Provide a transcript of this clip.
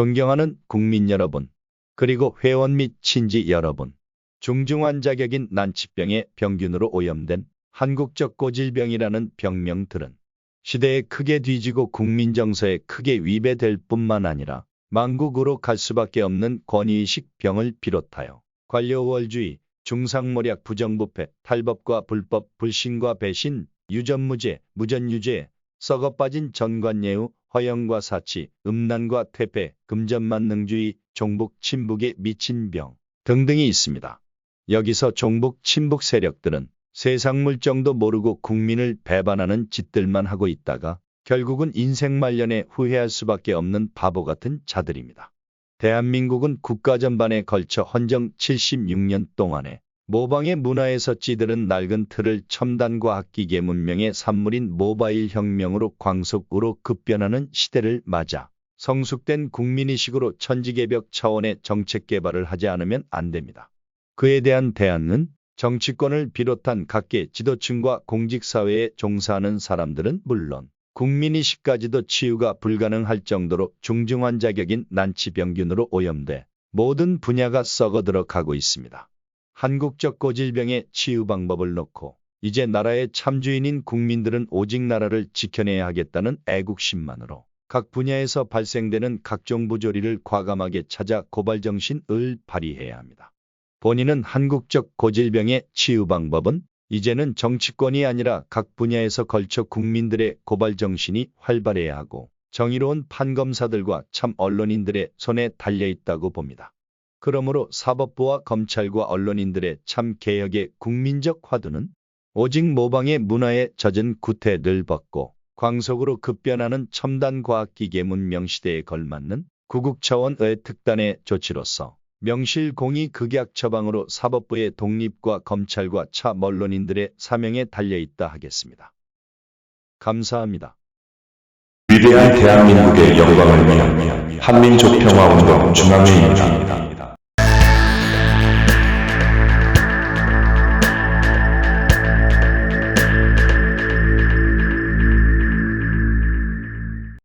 존경하는 국민 여러분, 그리고 회원 및 친지 여러분, 중증환 자격인 난치병의 병균으로 오염된 한국적 고질병이라는 병명들은 시대에 크게 뒤지고 국민 정서에 크게 위배될 뿐만 아니라 망국으로 갈 수밖에 없는 권위의식 병을 비롯하여 관료월주의, 중상모략 부정부패, 탈법과 불법, 불신과 배신, 유전무죄, 무전유죄, 썩어빠진 전관예우, 허영과 사치, 음란과 퇴폐, 금전만능주의, 종북 친북에 미친 병 등등이 있습니다. 여기서 종북 친북 세력들은 세상 물정도 모르고 국민을 배반하는 짓들만 하고 있다가 결국은 인생 말년에 후회할 수밖에 없는 바보 같은 자들입니다. 대한민국은 국가 전반에 걸쳐 헌정 76년 동안에 모방의 문화에서 찌들은 낡은 틀을 첨단과학 기계 문명의 산물인 모바일 혁명으로 광속으로 급변하는 시대를 맞아 성숙된 국민의식으로 천지개벽 차원의 정책 개발을 하지 않으면 안 됩니다. 그에 대한 대안은 정치권을 비롯한 각계 지도층과 공직사회에 종사하는 사람들은 물론 국민의식까지도 치유가 불가능할 정도로 중증 환 자격인 난치병균으로 오염돼 모든 분야가 썩어들어 가고 있습니다. 한국적 고질병의 치유 방법을 놓고 이제 나라의 참주인인 국민들은 오직 나라를 지켜내야 하겠다는 애국심만으로 각 분야에서 발생되는 각종 부조리를 과감하게 찾아 고발정신을 발휘해야 합니다. 본인은 한국적 고질병의 치유 방법은 이제는 정치권이 아니라 각 분야에서 걸쳐 국민들의 고발 정신이 활발해야 하고 정의로운 판검사들과 참 언론인들의 손에 달려 있다고 봅니다. 그러므로 사법부와 검찰과 언론인들의 참 개혁의 국민적 화두는 오직 모방의 문화에 젖은 구태를 벗고 광속으로 급변하는 첨단 과학기계 문명 시대에 걸맞는 구국 차원의 특단의 조치로서 명실공히 극약 처방으로 사법부의 독립과 검찰과 참 언론인들의 사명에 달려있다 하겠습니다. 감사합니다. 위대한 대한민국의 영광을 위한 한민족 평화운동 중앙회의입니다.